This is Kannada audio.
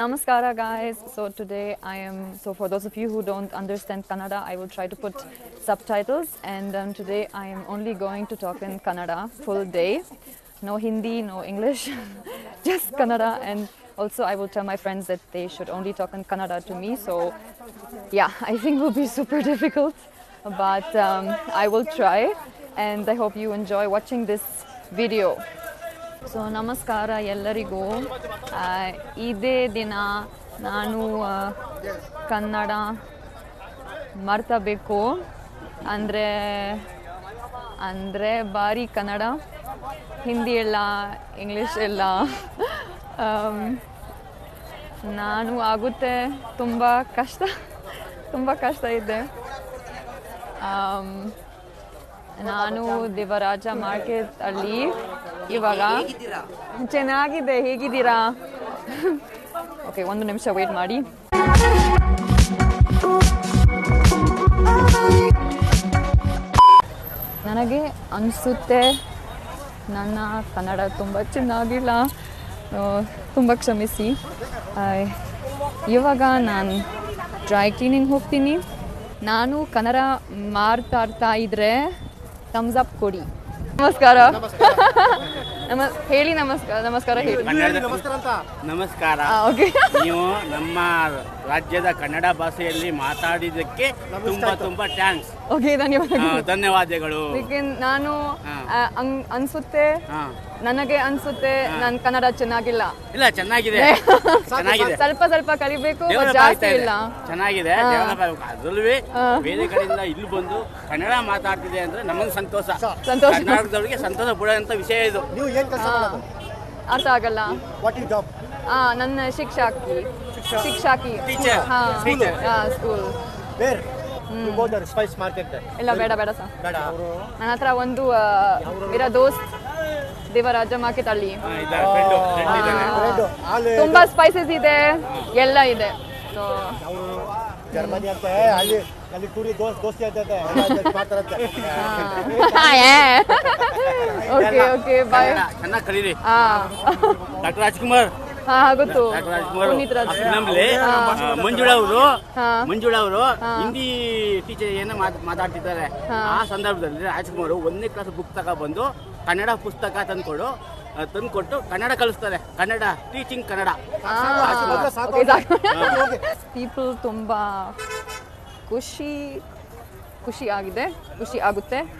Namaskara guys. So today I am so for those of you who don't understand Kannada, I will try to put subtitles and um, today I am only going to talk in Kannada full day. No Hindi, no English, just Kannada and also I will tell my friends that they should only talk in Kannada to me. So yeah, I think will be super difficult, but um, I will try and I hope you enjoy watching this video. So ನಮಸ್ಕಾರ ಎಲ್ಲರಿಗೂ. ಇದೇ ದಿನ ನಾನು ಕನ್ನಡ ಮರ್ತಬೇಕು. ಅಂದರೆ ಅಂದರೆ ಭಾರಿ ಕನ್ನಡ. ಹಿಂದಿ ಎಲ್ಲ ಇಂಗ್ಲೀಷ್ ಎಲ್ಲ ನಾನು ಆಗುತ್ತೆ ತುಂಬ ಕಷ್ಟ ತುಂಬ ಕಷ್ಟ ಇದೆ. ನಾನು ದೇವರಾಜ ಮಾರ್ಕೆಟ್ ಅಲ್ಲಿ ಇವಾಗ? ಚೆನ್ನಾಗಿದೆ ಹೇಗಿದ್ದೀರಾ? ಓಕೆ ಒಂದು ನಿಮಿಷ ವೇಟ್ ಮಾಡಿ. ನನಗೆ ಅನಿಸುತ್ತೆ ನನ್ನ ಕನ್ನಡ ತುಂಬ ಚೆನ್ನಾಗಿಲ್ಲ. ತುಂಬ ಕ್ಷಮಿಸಿ. ಇವಾಗ ನಾನು ಡ್ರೈ ಕ್ಲೀನಿಂಗ್ ಹೋಗ್ತೀನಿ. ನಾನು ಕನ್ನಡ ಮಾತಾಡ್ತಾ ಇದ್ರೆ ಥಮ್ಸ್ ಅಪ್ ಕೊಡಿ. ನಮಸ್ಕಾರ. ನಮ ಹೇಳಿ ನಮಸ್ಕಾರ ನಮಸ್ಕಾರ ಹೇಳಿ. ನಮಸ್ಕಾರ. ಓಕೆ ನೀವು ನಮ್ಮ ರಾಜ್ಯದ ಕನ್ನಡ ಭಾಷೆಯಲ್ಲಿ ಮಾತಾಡಿದಕ್ಕೆ ತುಂಬಾ ತುಂಬಾ ಥ್ಯಾಂಕ್ಸ್ ಓಕೆ ಧನ್ಯವಾದಗಳು. ಧನ್ಯವಾದಗಳು. ನಾನು ಅನ್ಸುತ್ತೆ ನನಗೆ ಅನ್ಸುತ್ತೆ ನನ್ನ ಕನ್ನಡ ಚೆನ್ನಾಗಿಲ್ಲ. ಇಲ್ಲ ಚೆನ್ನಾಗಿದೆ. ಚೆನ್ನಾಗಿದೆ. ಸ್ವಲ್ಪ ಸ್ವಲ್ಪ ಕಲಿಬೇಕು ಜಾಸ್ತಿ ಇಲ್ಲ. ಚೆನ್ನಾಗಿದೆ. ಅದರಲ್ಲೂ ಹಾ. ಬೇರೆ ಕಡೆಯಿಂದ ಇಲ್ಲಿ ಬಂದು ಕನ್ನಡ ಮಾತಾಡ್ತಿದೆ ಅಂದ್ರೆ ನಮಗೆ ಸಂತೋಷ. ಸಂತೋಷ. ಕನ್ನಡದವರಿಗೆ ಸಂತೋಷ ಪಡುವಂತ ವಿಷಯ ಇದು. ನೀವು ಏನ್. ಅರ್ಥ ಆಗಲ್ಲ. ವಾಟ್ ಇಸ್ ಜಾಬ್ ಆ ನನ್ನ ಶಿಕ್ಷಕಿ. ಶಿಕ್ಷಕಿ. Teacher. ಹಾ. Teacher. ಸ್ಕೂಲ್ ಸ್ಪೈಸ್ ಮಾರ್ಕೆಟ್ ಇಲ್ಲ ಬೇಡ ಬೇಡ ಸರ್. ಬೇಡ. ನನ್ನ ಹತ್ರ ಒಂದು ಆ, ಇರೋ ದೋಸ್ತ್ ದೇವರಾಜ ಮಾರ್ಕೆಟ್ ಅಲ್ಲಿ ಹಾ. ತುಂಬಾ ಸ್ಪೈಸಸ್ ಇದೆ ಎಲ್ಲ ಇದೆ. ಸೊ ಅವರು ಜರ್ಮನಿ ಅಂತ ಅಲ್ಲಿ ದೋಸ್ ದೋಸ್ತಿ ಅಂತ ಮಾಡ್ತಾರಂತೆ ಓಕೆ ಓಕೆ ಬಾಯ್ ಚೆನ್ನಾಗಿ ಕಲೀರಿ. ಹಾ. ಡಾಕ್ಟರ್ ರಾಜ್ಕುಮಾರ್. ಹಾ ಗೊತ್ತು. ಪುನೀತ್ ರಾಜ್. ಮಂಜುಳಾ ಅವರು. ಮಂಜುಳಾ ಅವರು ಹಿಂದಿ ಟೀಚರ್ ಏನೋ ಮಾತ್- ಮಾತಾಡ್ತಿದ್ದಾರೆ. ಆ ಸಂದರ್ಭದಲ್ಲಿ ರಾಜ್ಕುಮಾರ್ ಒಂದನೇ ಕ್ಲಾಸ್ ಬುಕ್ ತಗೊಬಂದು ಕನ್ನಡ ಪುಸ್ತಕ ತಂದ್ಕೊಡು ತಂದ್ಕೊಟ್ಟು ಕನ್ನಡ ಕಲಿಸ್ತಾರೆ. ಕನ್ನಡ ಟೀಚಿಂಗ್ ಕನ್ನಡ. ಪೀಪಲ್ ತುಂಬಾ ಖುಷಿ ಖುಷಿ ಆಗಿದೆ ಖುಷಿ ಆಗುತ್ತೆ.